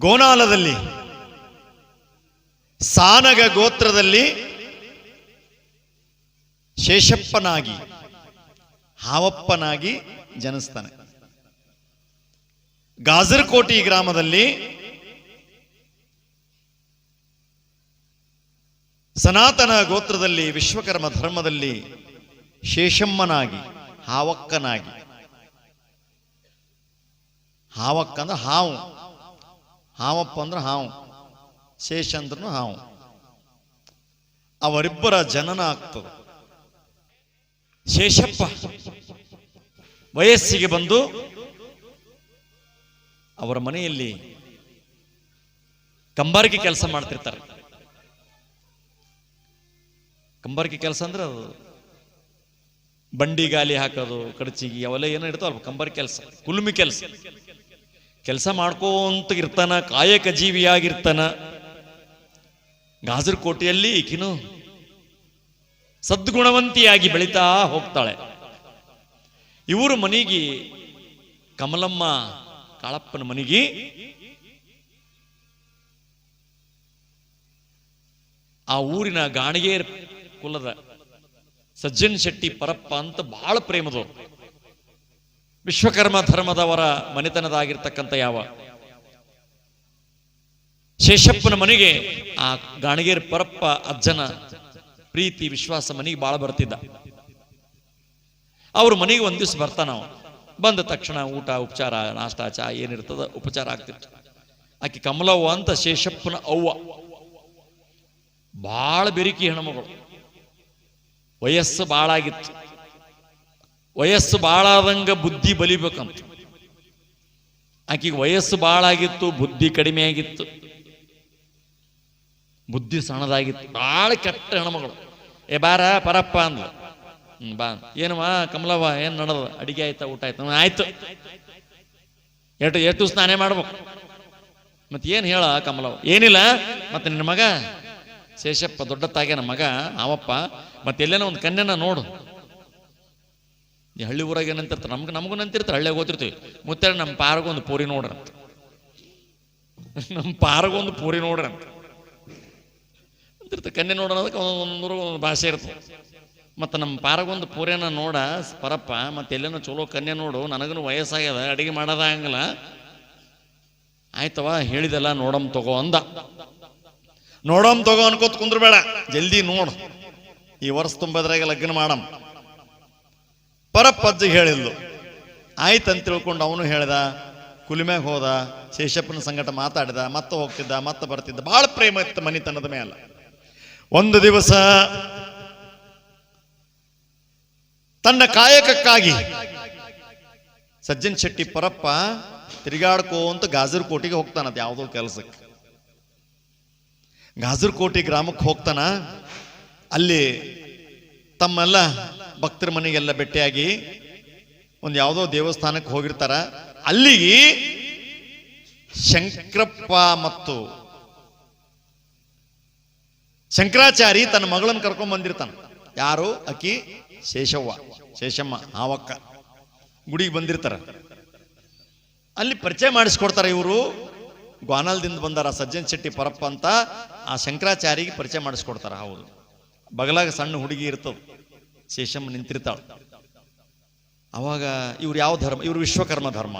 ಗೋನಾಲದಲ್ಲಿ, ಸಾನಗ ಗೋತ್ರದಲ್ಲಿ ಶೇಷಪ್ಪನಾಗಿ, ಹಾವಪ್ಪನಾಗಿ ಜನಿಸ್ತಾನೆ. ಗಾಜರ್ಕೋಟಿ ಗ್ರಾಮದಲ್ಲಿ ಸನಾತನ ಗೋತ್ರದಲ್ಲಿ, ವಿಶ್ವಕರ್ಮ ಧರ್ಮದಲ್ಲಿ ಶೇಷಮ್ಮನಾಗಿ, ಹಾವಕ್ಕನಾಗಿ. ಹಾವಕ್ಕ ಅಂದ್ರೆ ಹಾವು. ಹಾವಪ್ಪ ಅಂದ್ರೆ ಹಾವು, ಶೇಷ ಅಂದ್ರೂ ಹಾವು. ಅವರಿಬ್ಬರ ಜನನ ಆಗ್ತದೆ. ಶೇಷಪ್ಪ ವಯಸ್ಸಿಗೆ ಬಂದು ಅವರ ಮನೆಯಲ್ಲಿ ಕಂಬಾರಿಕೆ ಕೆಲಸ ಮಾಡ್ತಿರ್ತಾರೆ. ಕಂಬಾರಿಕೆ ಕೆಲಸ ಅಂದ್ರೆ ಅದು ಬಂಡಿ ಗಾಲಿ ಹಾಕೋದು, ಕಡಚಿಗಿ ಅವೆಲ್ಲ ಏನೋ ಇರ್ತಾವಲ್ಲ ಕಂಬಾರಿ ಕೆಲಸ, ಕುಲುಮಿ ಕೆಲಸ. ಕೆಲಸ ಮಾಡ್ಕೋಂತ ಇರ್ತಾನ, ಕಾಯಕ ಜೀವಿಯಾಗಿರ್ತಾನ. ಗಾಜರ್ಕೋಟೆಯಲ್ಲಿ ಈಕಿನು ಸದ್ಗುಣವಂತಿಯಾಗಿ ಬೆಳೀತಾ ಹೋಗ್ತಾಳೆ. ಇವರು ಮನೆಗೆ ಕಮಲಮ್ಮ ಕಾಳಪ್ಪನ ಮನೆಗೆ ಆ ಊರಿನ ಗಾಣಿಗೇರ್ ಕುಲದ ಸಜ್ಜನ್ ಶೆಟ್ಟಿ ಪರಪ್ಪ ಅಂತ ಬಹಳ ಪ್ರೇಮದವರು. ವಿಶ್ವಕರ್ಮ ಧರ್ಮದವರ ಮನೆತನದಾಗಿರ್ತಕ್ಕಂಥ ಯಾವ ಶೇಷಪ್ಪನ ಮನೆಗೆ ಆ ಗಾಣಗೇರ್ ಪರಪ್ಪ ಅಜ್ಜನ ಪ್ರೀತಿ, ವಿಶ್ವಾಸ ಮನೆಗೆ ಬಾಳ ಬರ್ತಿದ್ದ. ಅವ್ರ ಮನೆಗೆ ಒಂದ್ ದಿವ್ಸ ಬರ್ತಾನ ಅವ ಬಂದ ತಕ್ಷಣ ಊಟ, ಉಪಚಾರ, ನಾಷ್ಟ, ಚಾ ಏನಿರ್ತದ ಉಪಚಾರ ಆಗ್ತಿತ್ತು. ಆಕೆ ಕಮಲವ್ವ ಅಂತ ಶೇಷಪ್ಪನ ಅವ್ವ. ಬಾಳ ಬೆರಿಕಿ ಹೆಣ್ಮಗಳು. ವಯಸ್ಸು ಬಾಳ ಆಗಿತ್ತು ವಯಸ್ಸು ಬಾಳಾದಂಗ ಬುದ್ಧಿ ಬಲಿಬೇಕಂತ. ಆಕೆಗೆ ವಯಸ್ಸು ಬಾಳ ಆಗಿತ್ತು ಬುದ್ಧಿ ಕಡಿಮೆ ಆಗಿತ್ತು ಬುದ್ಧಿ ಸಣ್ಣದಾಗಿತ್ತು. ಭಾಳ ಕೆಟ್ಟ ಹೆಣ್ಮಗಳು. ಏ ಬಾರ, ಪರಪ್ಪ ಅಂದ್ಲು. ಹ್ಮ್, ಬಾ. ಏನವಾ ಕಮಲವ್ವ, ಏನ್ ನಡೆದ ಅಡಿಗೆ ಆಯ್ತಾ, ಊಟ ಆಯ್ತು? ಆಯ್ತು. ಎಟ್ಟು ಎಷ್ಟು ಸ್ನಾನೇ ಮಾಡ್ಬೇಕು? ಮತ್ತೆ ಏನ್ ಹೇಳ ಕಮಲವ್ವ? ಏನಿಲ್ಲ. ಮತ್ತೆ ನಿನ್ನ ಮಗ, ಶೇಷಪ್ಪ ದೊಡ್ಡ ತಾಗ್ಯ ನಮ್ಮ ಮಗ ಅವಪ್ಪ ಮತ್ತೆ ಎಲ್ಲೇನೋ ಒಂದು ಕನ್ಯನ ನೋಡು. ಈ ಹಳ್ಳಿ ಊರಾಗ ಏನಂತಿರ್ತಾರೆ? ನಮ್ಗೆ ನಮಗೂ ನಂತಿರ್ತಾರೆ, ಹಳ್ಳಿಯಾಗ ಓದಿರ್ತೀವಿ. ಮುತ್ತೆ ನಮ್ಮ ಪಾರಗೊಂದು ಪೂರಿ ನೋಡ್ರಂತ ನಮ್ಮ ಪಾರಗೊಂದು ಪೂರಿ ನೋಡ್ರಂತ ಅಂತಿರ್ತಾರೆ ಕನ್ಯೆ ನೋಡೋದಕ್ಕೆ ಒಂದೊಂದು ಒಂದು ಭಾಷೆ ಇರ್ತದೆ. ಮತ್ತು ನಮ್ಮ ಪಾರಗೊಂದು ಪೂರೇನ ನೋಡ ಪರಪ್ಪ, ಮತ್ತೆ ಎಲ್ಲೇನೋ ಚಲೋ ಕನ್ಯೆ ನೋಡು ನನಗೂ ವಯಸ್ಸಾಗ್ಯದ, ಅಡಿಗೆ ಮಾಡೋದಾಗಲ್ಲ ಆಯ್ತವ ಹೇಳಿದೆಲ್ಲ ನೋಡಮ್ ತಗೋ ಅಂದ. ನೋಡಮ್ ತಗೋ ಅನ್ಕೋತ ಕುಂದ್ರಬೇಡ. ಜಲ್ದಿ ನೋಡು. ಈ ವರ್ಷ ತುಂಬದ್ರಾಗ ಲಗ್ನ ಮಾಡಮ್. ಪರಪ್ಪಜ್ಜಿಗೆ ಹೇಳಿದ್ಲು. ಆಯ್ತಂತ ತಿಳ್ಕೊಂಡು ಅವನು ಹೇಳ್ದ, ಕುಲಿಮ್ಯಾಗ ಹೋದ, ಶೇಷಪ್ಪನ ಸಂಗಟ ಮಾತಾಡಿದ, ಮತ್ತೆ ಹೋಗ್ತಿದ್ದ, ಮತ್ತೆ ಬರ್ತಿದ್ದ ಬಹಳ ಪ್ರೇಮ ಇತ್ತು ಮನಿತನದ ಮೇಲೆ ಒಂದು ದಿವಸ ತನ್ನ ಕಾಯಕಕ್ಕಾಗಿ ಸಜ್ಜನ್ ಶೆಟ್ಟಿ ಪರಪ್ಪ ತಿರುಗಾಡ್ಕೋಂತ ಗಾಜರ್ ಕೋಟಿಗೆ ಹೋಗ್ತಾನದ ಯಾವುದೋ ಕೆಲಸಕ್ಕೆ. ಗಾಜರ್ ಕೋಟಿ ಗ್ರಾಮಕ್ಕೆ ಹೋಗ್ತಾನ, ಅಲ್ಲಿ ತಮ್ಮೆಲ್ಲ ಭಕ್ತರ ಮನೆಗೆಲ್ಲ ಭೇಟಿಯಾಗಿ ಒಂದು ಯಾವುದೋ ದೇವಸ್ಥಾನಕ್ಕೆ ಹೋಗಿರ್ತಾರ. ಅಲ್ಲಿಗೆ ಶಂಕರಪ್ಪ ಮತ್ತು ಶಂಕರಾಚಾರಿ ತನ್ನ ಮಗಳನ್ನು ಕರ್ಕೊಂಡ್ ಬಂದಿರ್ತಾನ. ಯಾರು? ಅಕಿ ಶೇಷವ್ವ, ಶೇಷಮ್ಮ ಆವಕ್ಕ ಗುಡಿಗೆ ಬಂದಿರ್ತಾರ. ಅಲ್ಲಿ ಪರಿಚಯ ಮಾಡಿಸ್ಕೊಡ್ತಾರೆ ಇವರು. ಗ್ವಾನಲ್ದಿಂದ ಬಂದಾರ ಸಜ್ಜನ್ ಶೆಟ್ಟಿ ಪರಪ್ಪ ಅಂತ ಆ ಶಂಕರಾಚಾರಿಗೆ ಪರಿಚಯ ಮಾಡಿಸ್ಕೊಡ್ತಾರ. ಹೌದು. ಬಗಲಾಗ ಸಣ್ಣ ಹುಡುಗಿ ಇರ್ತದ. ಶೇಷಮ್ಮ ನಿಂತಿರ್ತಾಳೆ. ಅವಾಗ ಇವ್ರು ಯಾವ ಧರ್ಮ, ಇವ್ರು ವಿಶ್ವಕರ್ಮ ಧರ್ಮ.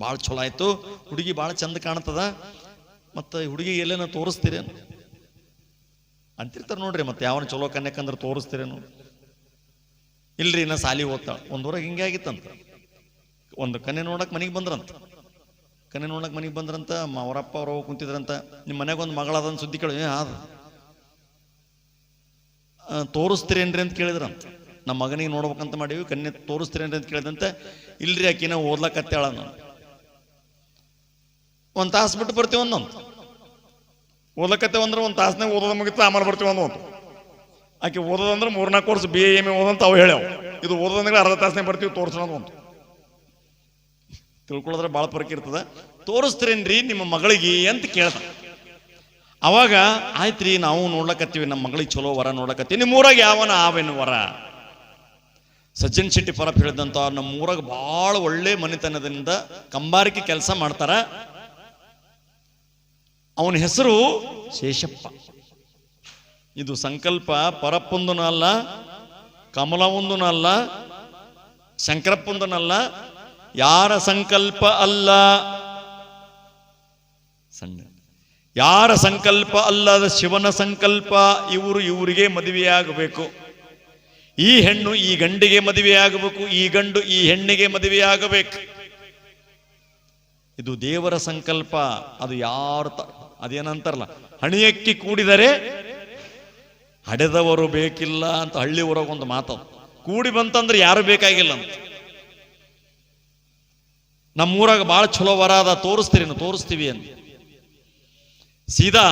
ಭಾಳ ಚಲೋ ಆಯ್ತು. ಹುಡುಗಿ ಭಾಳ ಚಂದ ಕಾಣ್ತದ. ಮತ್ತು ಹುಡುಗಿ ಎಲ್ಲೇನ ತೋರಿಸ್ತೀರೇನು? ಅಂತಿರ್ತಾರೆ ನೋಡ್ರಿ, ಮತ್ತೆ ಯಾವನ ಚಲೋ ಕನ್ಯಾಕಂದ್ರೆ ತೋರಿಸ್ತೀರೇನು? ಇಲ್ರಿ ನಾ ಸಾಲಿ ಓದ್ತಾಳ ಒಂದೂರಾಗ ಹಿಂಗೆ ಆಗಿತ್ತಂತ. ಒಂದು ಕನ್ಯೆ ನೋಡಕ್ ಮನೆಗೆ ಬಂದ್ರಂತ. ಕನ್ಯೆ ನೋಡಕ್ ಮನೆಗೆ ಬಂದ್ರಂತ ಅವರಪ್ಪ ಅವ್ರ ಕುಂತಿದ್ರಂತ. ನಿಮ್ಮ ಮನೆಗೆ ಒಂದು ಮಗಳಾದಂತ ಸುದ್ದಿ ಕೇಳಿ. ಆದ. ತೋರಿಸ್ತೀರೇನ್ರಿ ಅಂತ ಕೇಳಿದ್ರಂತ. ನಮ್ಮ ಮಗನಿಗೆ ನೋಡ್ಬೇಕಂತ ಮಾಡೀವಿ ಕನ್ಯೆ ತೋರಿಸ್ತೀರೇನ್ರಿ ಅಂತ ಕೇಳಿದಂತೆ, ಇಲ್ರಿ ಆಕಿನ ಓದ್ಲಕತ್ತಾಳ ನಾನು ಒಂದು ತಾಸು ಬಿಟ್ಟು ಬರ್ತೀವಿ ಒಂದೊಂದು ಓದ್ಲಕತ್ತೆ ಅಂದ್ರೆ ಒಂದು ತಾಸನಾಗ ಓದೋದು ಮುಗಿತು ಆಮೇಲೆ ಬರ್ತೀವಿ ಒಂದೊಂದು ಒಂದು ಆಕೆ ಓದೋದಂದ್ರೆ ಮೂರ್ನಾಲ್ಕು ಕೋರ್ಸ್ ಬಿ ಎಂ ಎ ಓದಂತ ಅವು ಹೇಳ್ಯಾವ. ಇದು ಓದೋದಂದ್ರೆ ಅರ್ಧ ತಾಸನೇ ಬರ್ತೀವಿ, ತೋರಿಸೋದು ಒಂದು ತಿಳ್ಕೊಳ್ಳೋದ್ರೆ ಭಾಳ ಪರಕ್ ಇರ್ತದ. ತೋರಿಸ್ತೀರೇನ್ರಿ ನಿಮ್ಮ ಮಗಳಿಗೆ ಅಂತ ಕೇಳ್ದ. ಅವಾಗ, ಆಯ್ತ್ರಿ, ನಾವು ನೋಡ್ಲಕತ್ತೀವಿ ನಮ್ಮ ಮಗಳಿಗೆ ಚಲೋ ವರ ನೋಡ್ಲಕತ್ತೀವಿ. ನಿಮ್ಮ ಊರಾಗ ಯಾವನ ಆವೇನು ವರ? ಸಜ್ಜನ್ ಶೆಟ್ಟಿ ಪರಪ್ ಹೇಳಿದಂತ ನಮ್ಮ ಊರಾಗ ಭಾಳ ಒಳ್ಳೆ ಮನೆತನದಿಂದ ಕಂಬಾರಿಕೆ ಕೆಲಸ ಮಾಡ್ತಾರ. ಅವನ ಹೆಸರು ಶೇಷಪ್ಪ. ಇದು ಸಂಕಲ್ಪ ಪರಪ್ಪೊಂದನ ಅಲ್ಲ, ಕಮಲವೊಂದನ ಅಲ್ಲ ಶಂಕರಪ್ಪೊಂದನಲ್ಲ ಯಾರ ಸಂಕಲ್ಪ ಅಲ್ಲ? ಸಣ್ಣ. ಯಾರ ಸಂಕಲ್ಪ ಅಲ್ಲದ ಶಿವನ ಸಂಕಲ್ಪ? ಇವರು ಇವರಿಗೆ ಮದುವೆಯಾಗಬೇಕು. ಈ ಹೆಣ್ಣು ಈ ಗಂಡಿಗೆ ಮದುವೆಯಾಗಬೇಕು, ಈ ಗಂಡು ಈ ಹೆಣ್ಣಿಗೆ ಮದುವೆಯಾಗಬೇಕು. ಇದು ದೇವರ ಸಂಕಲ್ಪ, ಅದು ಯಾರು ಅದೇನಂತಾರಲ್ಲ, ಹಣಿಯಕ್ಕಿ ಕೂಡಿದರೆ ಹಡೆದವರು ಬೇಕಿಲ್ಲ ಅಂತ ಹಳ್ಳಿ ಊರಾಗೊಂದು ಮಾತದು ಕೂಡಿ ಬಂತಂದ್ರೆ ಯಾರು ಬೇಕಾಗಿಲ್ಲ ಅಂತ. ನಮ್ಮೂರಾಗ ಭಾಳ ಚಲೋ ವರಾದ ಅದ, ತೋರಿಸ್ತೀರಿ ತೋರಿಸ್ತೀವಿ ಅಂತ. ಸೀದಾ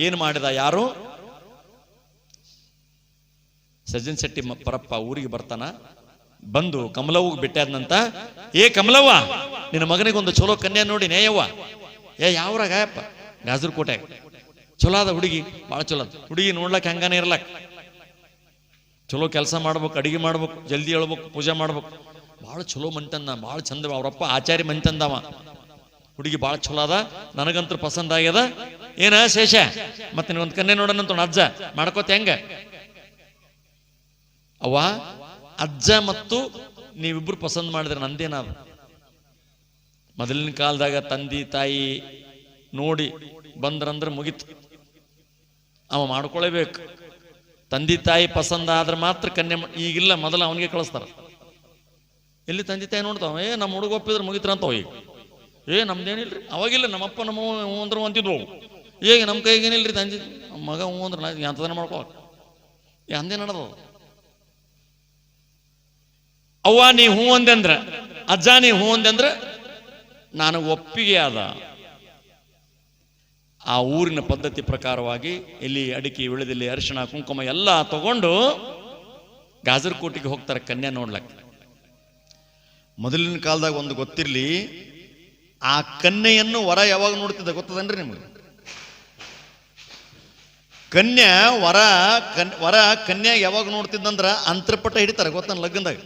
ಏನು ಮಾಡಿದ ಯಾರು? ಸಜ್ಜನ್ ಶೆಟ್ಟಿ ಪರಪ್ಪ ಊರಿಗೆ ಬರ್ತಾನ. ಬಂದು ಕಮಲವ್ಗೆ ಬಿಟ್ಟಾದ್ನಂತ, ಏ ಕಮಲವ್ವ, ನಿನ್ನ ಮಗನಿಗೊಂದು ಚಲೋ ಕನ್ಯಾ ನೋಡಿ ನೇಯವ್ವ. ಏ ಯಾವ್ರಾಗಪ್ಪ ಗಾಜರ್ಕೋಟೆ ಚಲೋ ಅದ ಹುಡುಗಿ ಭಾಳ ಚಲೋ ಹುಡುಗಿ ನೋಡ್ಲಕ್ ಹಂಗಾನೆ ಇರ್ಲಕ್. ಚಲೋ ಕೆಲಸ ಮಾಡ್ಬೇಕು, ಅಡಿಗೆ ಮಾಡ್ಬೇಕು, ಜಲ್ದಿ ಹೇಳ್ಬೇಕು ಪೂಜೆ ಮಾಡ್ಬೇಕು. ಭಾಳ ಚಲೋ ಮಂತಂದ ಭಾಳ ಚಂದ, ಅವರಪ್ಪ ಆಚಾರಿ ಮಂತಂದವ. ಹುಡುಗಿ ಭಾಳ ಚಲೋ ಅದ ನನಗಂತೂ ಪಸಂದ್ ಆಗ್ಯದ ಏನ ಶೇಷ? ಮತ್ತೆ ನೀನೊಂದು ಕನ್ಯೆ ನೋಡೋಣಂತ ಅಜ್ಜ, ಮಾಡ್ಕೋತ ಹೆಂಗ? ಅವ್ವ, ಅಜ್ಜ ಮತ್ತು ನೀವಿಬ್ರು ಪಸಂದ್ ಮಾಡಿದ್ರೆ ನಂದೇನಾದ ಮೊದಲಿನ ಕಾಲದಾಗ ತಂದಿ, ತಾಯಿ ನೋಡಿ ಬಂದ್ರಂದ್ರೆ ಮುಗಿತು. ಅವ ಮಾಡ್ಕೊಳ್ಳೇಬೇಕು ತಂದೆ, ತಾಯಿ ಪಸಂದ ಆದ್ರೆ ಮಾತ್ರ ಕನ್ಯೆ ಈಗಿಲ್ಲ, ಮೊದಲು ಅವನಿಗೆ ಕಳಿಸ್ತಾರ. ಎಲ್ಲಿ ತಂದೆ, ತಾಯಿ ನೋಡ್ತಾವ? ಏ, ನಮ್ಮ ಹುಡುಗ ಒಪ್ಪಿದ್ರೆ ಮುಗಿತ್ರ ಅಂತ ಈಗ ಏ, ನಮ್ದೇನಿಲ್ರಿ? ಅವಾಗಿಲ್ಲ ನಮ್ಮಪ್ಪ, ನಮ್ಮ ಹ್ಞೂ ಅಂದ್ರೆ ಅಂತಿದ್ವು ಅವು. ಈಗ ನಮ್ಮ ಕೈಗೇನಿಲ್ರಿ ತಂದೆ? ಮಗ, ಹ್ಞೂ ಅಂದ್ರೆ, ನಾ ಎಂತದನ್ನ ಮಾಡ್ಕೋ ಅಂದೇ ನಡೆದವು ಅವ್ವ, ನೀ ಹ್ಞೂ ಅಂದೆಂದ್ರ ಅಜ್ಜ, ನೀ ಹ್ಞೂ ಅಂದೆಂದ್ರ ನಾನು ಒಪ್ಪಿಗೆ ಅದ ಆ ಊರಿನ ಪದ್ಧತಿ ಪ್ರಕಾರವಾಗಿ ಇಲ್ಲಿ ಅಡಿಕೆ ವಿಳದಲ್ಲಿ ಅರಿಶಿಣ, ಕುಂಕುಮ ಎಲ್ಲ ತಗೊಂಡು ಗಾಜರ್ಕೋಟಿಗೆ ಹೋಗ್ತಾರೆ ಕನ್ಯಾ ನೋಡ್ಲಕ್ಕೆ. ಮೊದಲಿನ ಕಾಲದಾಗ ಒಂದು ಗೊತ್ತಿರಲಿ, ಆ ಕನ್ಯೆಯನ್ನು ವರ ಯಾವಾಗ ನೋಡ್ತಿದ್ದ ಗೊತ್ತದನ್ರಿ ನಿಮಗೆ? ಕನ್ಯಾ ವರ, ಕನ್, ವರ ಕನ್ಯಾ ಯಾವಾಗ ನೋಡ್ತಿದ್ದಂದ್ರ ಅಂತರ್ಪಟ ಹಿಡಿತಾರೆ ಗೊತ್ತನ ಲಗ್ನದಾಗ?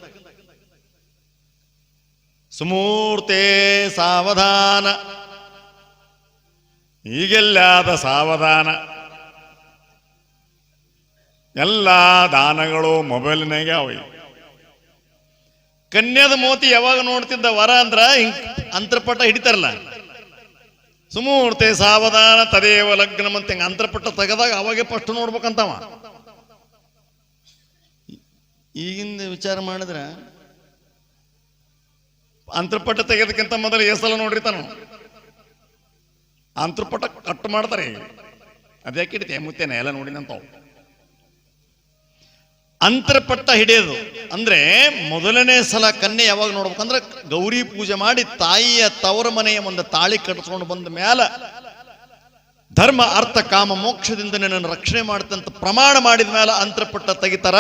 ಸುಮೂರ್ತೆ ಸಾವಧಾನ. ಈಗೆಲ್ಲಾದ ಸಾವಧಾನ. ಎಲ್ಲ ದಾನಗಳು ಮೊಬೈಲ್ನಾಗೆ ಅವ ಕನ್ಯದ ಮೋತಿ ಯಾವಾಗ ನೋಡ್ತಿದ್ದ ವರ ಅಂದ್ರ ಹಿಂಗ್ ಅಂತರ್ಪಟ ಹಿಡಿತಾರಲ್ಲ. ಸುಮೂರ್ತೆ ಸಾವಧಾನ, ತದೇವ ಲಗ್ನ ಅಂತ ಹಿಂಗ ಅಂತರ್ಪಟ ತೆಗೆದಾಗ ಅವಾಗೆ ಫಸ್ಟ್ ನೋಡ್ಬೇಕಂತವ. ಈಗಿಂದ ವಿಚಾರ ಮಾಡಿದ್ರ ಅಂತರ್ಪಟ ತೆಗೆದಕ್ಕಿಂತ ಮೊದಲು ಎಸಲ ತಾನು. ಅಂತರ್ಪಟ ಕಟ್ ಮಾಡ್ತಾರೆ. ಅದ್ಯಾಕೆ ಹಿಡಿತೆ ಮುತ್ತೇನೆ ಎಲ್ಲ ನೋಡಿನಂತಾವ್. ಅಂತರ್ಪಟ್ಟ ಹಿಡಿಯೋದು ಅಂದ್ರೆ ಮೊದಲನೇ ಸಲ ಕನ್ಯೆ ಯಾವಾಗ ನೋಡ್ಬೇಕಂದ್ರೆ ಗೌರಿ ಪೂಜೆ ಮಾಡಿ ತಾಯಿಯ ತವರ ಮನೆಯ ಒಂದು ತಾಳಿ ಕಟ್ಸ್ಕೊಂಡು ಬಂದ ಮೇಲೆ ಧರ್ಮ, ಅರ್ಥ, ಕಾಮ, ಮೋಕ್ಷದಿಂದ ನನ್ನನ್ನು ರಕ್ಷಣೆ ಮಾಡುತ್ತಂತ ಪ್ರಮಾಣ ಮಾಡಿದ ಮೇಲೆ ಅಂತರ್ಪಟ್ಟ ತೆಗಿತಾರ.